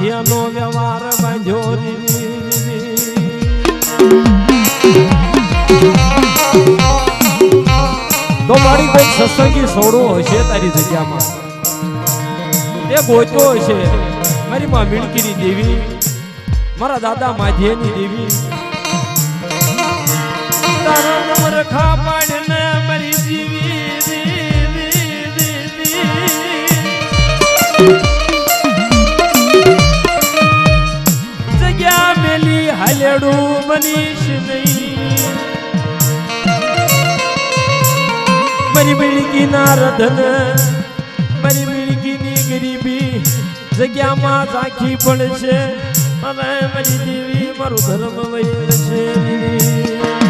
દાદા વ્યવહાર. તો મારી કોઈ સત્સંગી સોડો હશે તારી જગ્યામાં? તે ગોચો હશે. મારી માં મીણકીની દેવી, મારા દાદા માધ્યની દેવી. તારા ખા મનીશ નહીં મારી મિલકી ના રધન મારી મિલકી ની ગરીબી જગ્યામાં ઝાંખી પડશે અને મારી દેવી મારું ધર્મ વૈર છે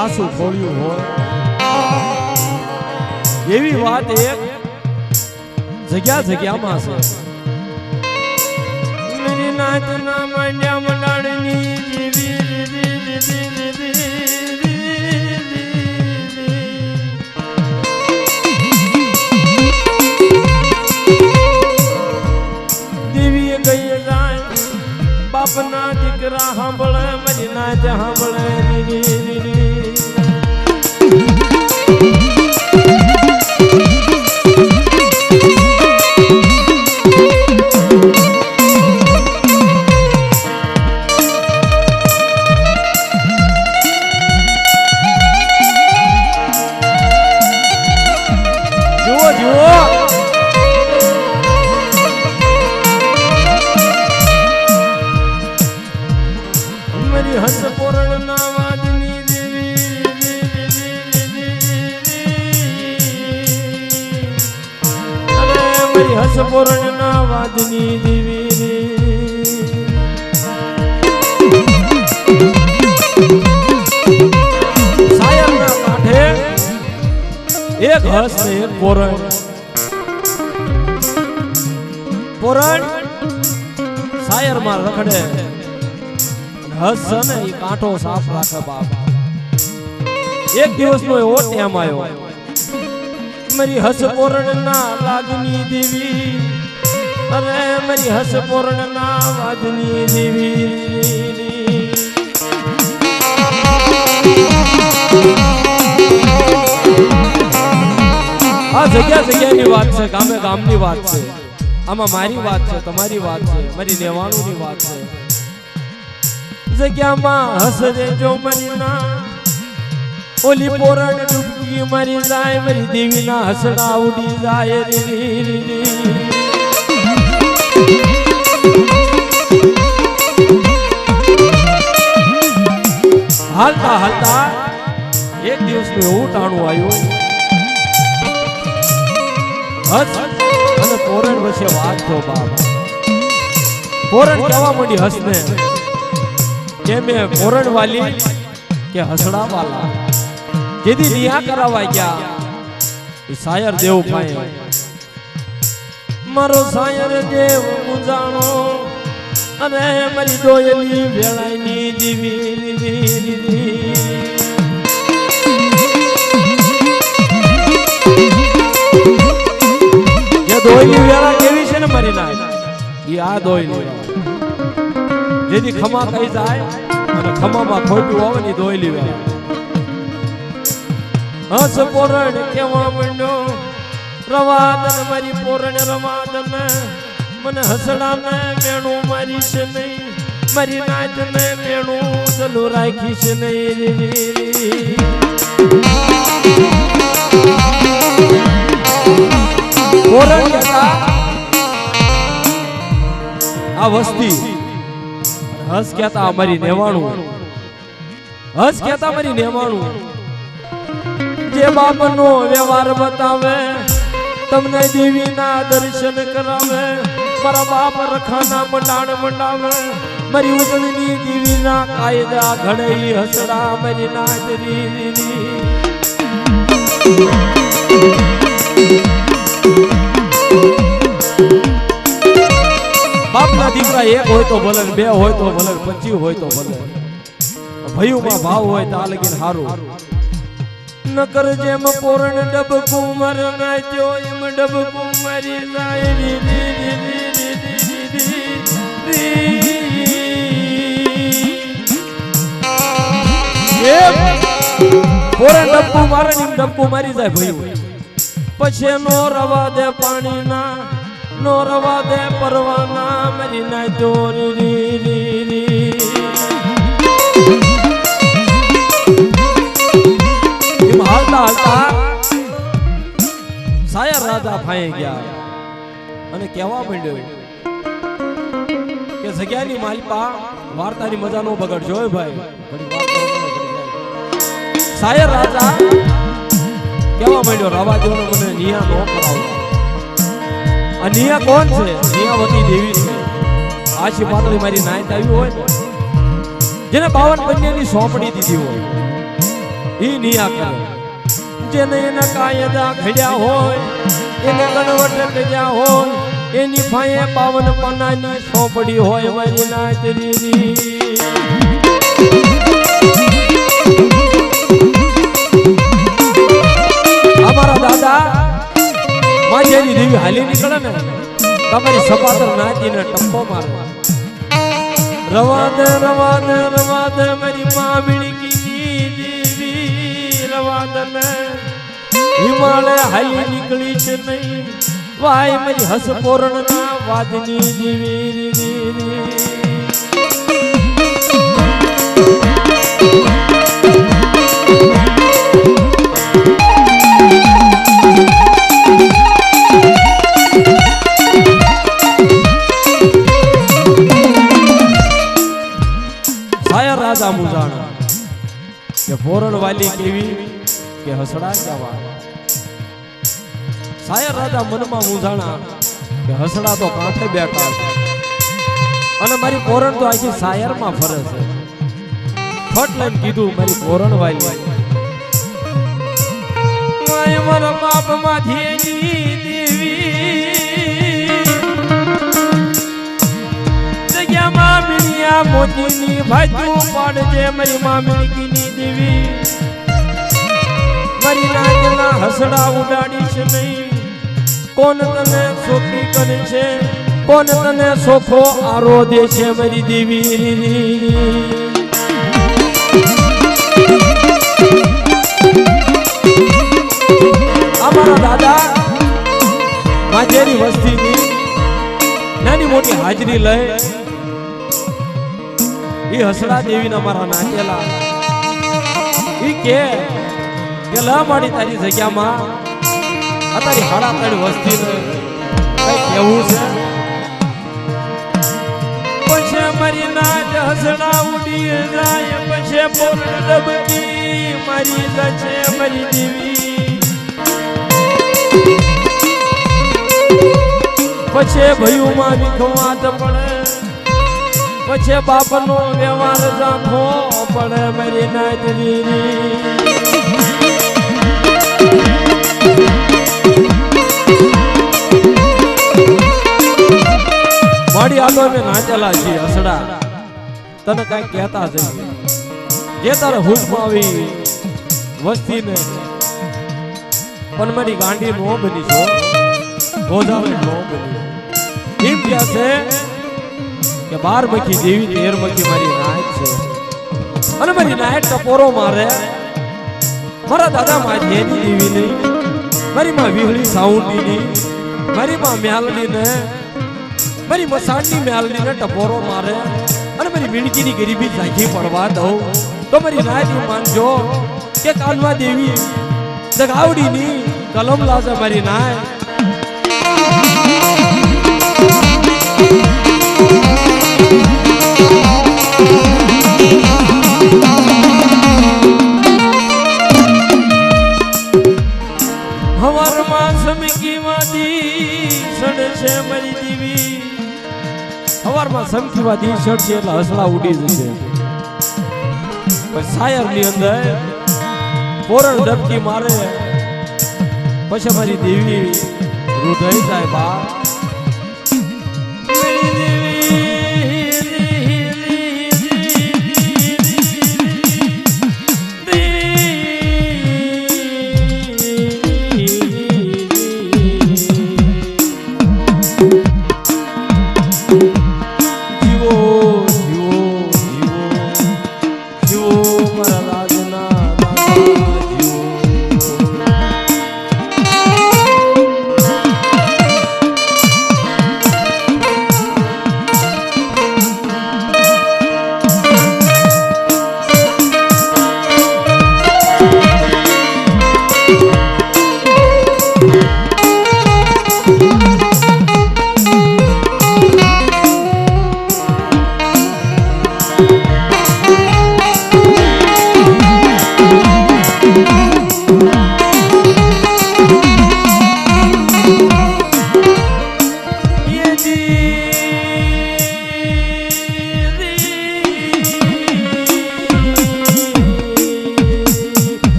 કે હાસું ખોલ્યું હોય એવી વાત એક જગ્યા જગ્યામાં છે નાચના માંડ્યા મંડાણની જેવી. દેવીએ કહીએ જાય બાપના દીકરા સાંભળે મારી નાચ સાંભળે ની એક હસ ને એક પોરણ ને કાંઠો સાફ એક દિવસનો એવો ટેમ આવ્યો. મારી હસ પોરણ ના દેવી. અરે મારી હસપૂર્ણ પોરણ ના વાદની દેવી. આ જગ્યા જગ્યાની વાત છે ગામે ગામની વાત છે. આમાં મારી વાત છે તમારી વાત છે મારી નેવાણુની વાત છે. જગ્યામાં હસરે જો મરી ના. ઓલી પોરણ ડૂબકી મરી જાય મરી દેવી ના હસડા ઉડી જાય રી રી રે હાલતા હાલતા એક દિવસનું એવું ટાણું આવ્યું અને પોરણ વચ્ચે વાત થયો બાપ. પોરણ કહેવા માંડી હસને. કે મેં પોરણ વાલી કે હસડા વાલા જેથી નિયા કરાવા ગયા શાયર દેવ ભાઈ. મારો સાયર દેવ મુંજાણો અને મારી ડોયલી વેળાની દીવી દોયલી વેળા કેવી છે ને મારી નાય? એ આ દોયલી જેથી ખમા જાય અને ખમામાં ખોટું આવે ને દોયલી વેળા. હસ પોરણ કેવા મંડ્યો? રવાદન મારી પોરણ રવાદન. મને હસડાને મેણું મારી છે નહીં. મારી નાચ ને મેણું ચલું રાખી છે નહીં આ વસ્તી. હસ કહેતા અમારી નેવાણું. હસ કહેતા અમારી નેવાણું. જે બાપનો વ્યવહાર બતાવે, તમને દેવીના દર્શન કરાવે મારા બાપ રખાના મંડાણ મંડાવે. મારી ઉજળની દીવીના કાયદા ઘડઈ હસડા મારી નાચરી રી રી. બાપના દીકરા એક હોય તો ભલે બે હોય તો ભલે ને પચીસ હોય તો ભલે. ભયુમાં ભાવ હોય તો આ લગીન હારું. નકર જેમ પોરણ ડબકું મર નાચ્યો એમ ડબકું મરી જાય રી રી રી. એમ પોરણ ડબકું મારે ને મારી જાય પછી નો રવા દે પાણીના, નો રવા દે પરવાના, મરી ના ચોરી રી હાલતા હાલતા સાયર રાજા ફાઈ ગયા અને કહેવા માંડ્યો કે જગ્યાની માલપા વાર્તાની મજા નો બગડશો હો ભાઈ. સાયર રાજા કેવા માંડ્યો? રવા મને નિયા નો કરાવો. આ નિયા કોણ છે? નિયાવતી દેવી છે. આશી પાતળી મારી નાયત આવી હોય ને, જેને બાવન કન્યાની સોંપણી દીધી હોય. ઈ નિયા કરે. જેને એના કાયદા ઘડ્યા હોય, એને કણવટ કર્યા હોય એની ફાયે પાવન પનાની સોપડી હોય મારી નાચરી અમારા દાદા માજેની દેવી હાલી નીકળે ને, તમારી સપાતર નાચીને ટપ્પો મારે. રવાદ રવાદ રવાદ મારી માં મિણકી દેવી. રવાદ ને હિમાલય હાલી નીકળી છે નહીં. વાય મારી હસ પોરણ ના વાદની દેવી રાજા મુજાણા. કે ફોરણ વાલી કેવી કે હસડા કેવા સાયર રાજા મનમાં મૂંઝાણા કે હસડા તો કાંઠે બેઠા છે. અને મારી કોરણ તો આખી સાયરમાં ફરે છે. ફટ લઈને કીધું મારી કોરણ વાલી. મારા બાપમાંથી મામીનિયા મોતીની ભાજુ પાડજે મારી મામીની દેવી. મારી નાચના હસડા ઉડાડીશ નહીં. કોણ તને સોખી કરે છે? કોણ તને સોખો આરો દે છે મારી દેવી? અમારા દાદા માજેરી વસ્તીની નાની મોટી હાજરી લઈ એ હસડા દેવીના મારા નાચેલા. એ કે લ માડી તારી જગ્યામાં આ તારી હાડા તારી વસ્તી કઈ કેવું છે? પછી મારી નાચ હસડા ઉડી જાય, પછી પોરણ ડબકી મારી જશે મારી દેવી. પછી ભયુમાં વિખવાત પડે, પછી બાપનો વ્યવહાર જાખો પડે મારી નાચરી આલો અમે નાચેલા છીએ હસડા તને કઈ કહેતા જઈએ જે તારે હુશમાં આવી, વસ્તીને. પણ મારી ગાંડી નો બની છો. ગોધાવે નો બની એમ કહે છે કે બાર મખી દેવી તેર મખી મારી નાયક છે. અને મારી નાયક ટપોરો મારે. મારા દાદા મારી એની દેવી નહીં. મારી માં વિહળી સાઉન્ડી ની મારી માં મ્યાલડી ને મારી મસાણની મ્યાલડી ને ટપોરો મારે અને મારી મીણકીની ગરીબી જાગી પડવા દઉં. તો મારી નાયક માનજો કે કાનવા દેવી જગાવડીની કલમ લાજે મારી નાય. હવારમાં સમકી વાદી સડશે મારી દીવી. હવારમાં સંખીવા દી છે એટલે હસલા ઉડી જશે પણ શાયરની અંદર પોરણ ધબકી મારે, પછી મારી દેવી હૃદય જાય બા.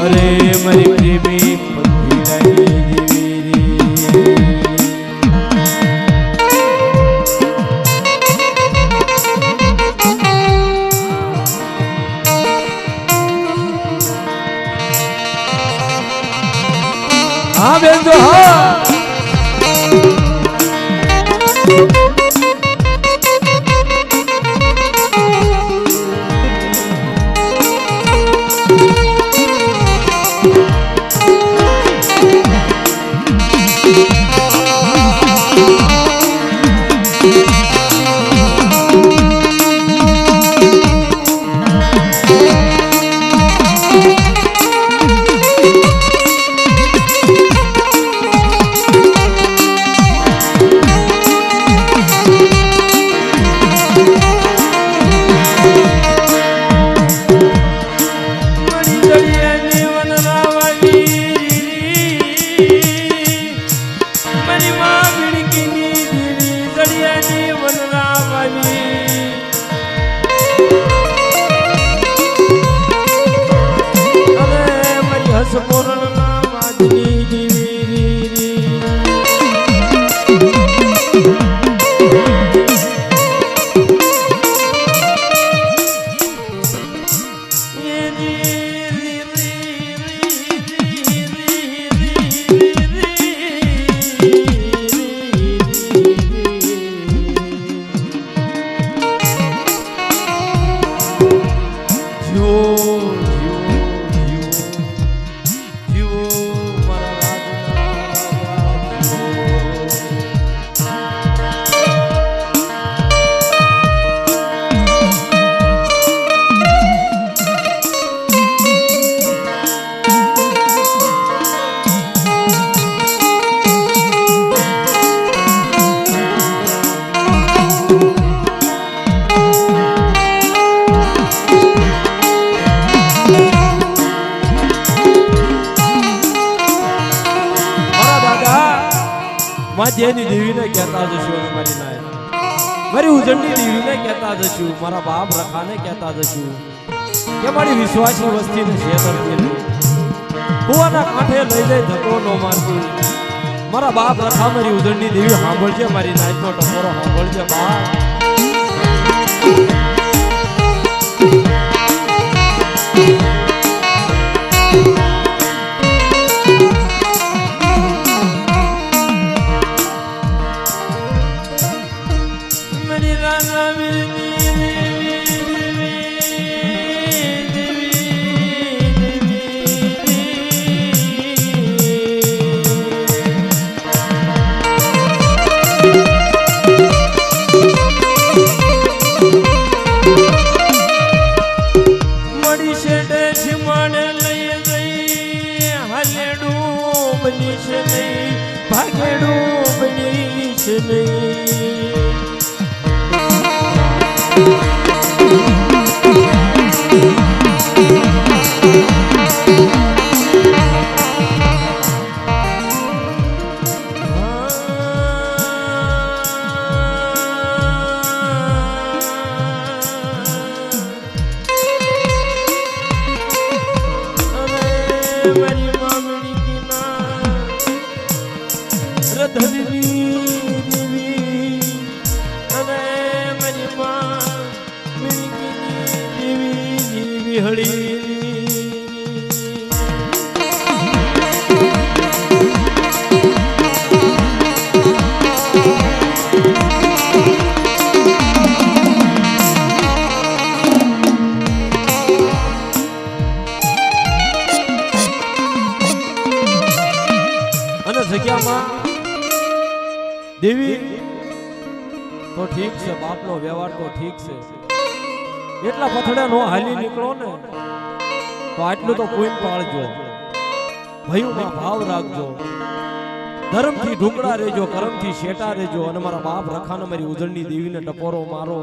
અરે મારી પ્રેમી કહેતા જશું અને મારી નાય મારી ઉજંડી દેવીને કહેતા જશું, મારા બાપ રખાને કહેતા જશું. કે મારી વિશ્વાસની વસ્તીને છેતરતી નહીં કુવાના કાંઠે લઈ લઈ ધક્કો નો મારતી. મારા બાપ રખા મારી ઉજંડી દેવી સાંભળજે મારી નાયનો ટકોરો સાંભળજે બાપ. Everybody જગ્યામાં દેવી? તો ઠીક છે, બાપનો વ્યવહાર તો ઠીક છે. એટલા પથડે નો હાલી નીકળો ને, તો આટલું તો કોઈ પાળજો. ભયુમાં ભાવ રાખજો. ધર્મથી ઢુકડા રહેજો, કરમથી શેટા રહેજો, અને મારા બાપ રખાને મારી ઉજળની દેવીને ટપોરો મારો.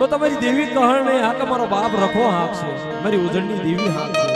તો તમારી દેવી કહણ નહીં હા મારો બાપ રખો હાક છે મારી ઉજળની દેવી હાક છે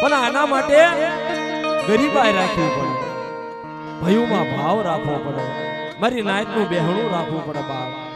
પણ આના માટે ગરીબાઈ રાખવી પડે. ભયુમાં ભાવ રાખવો પડે. મારી નાયતનું બેહણું રાખવું પડે બાપ.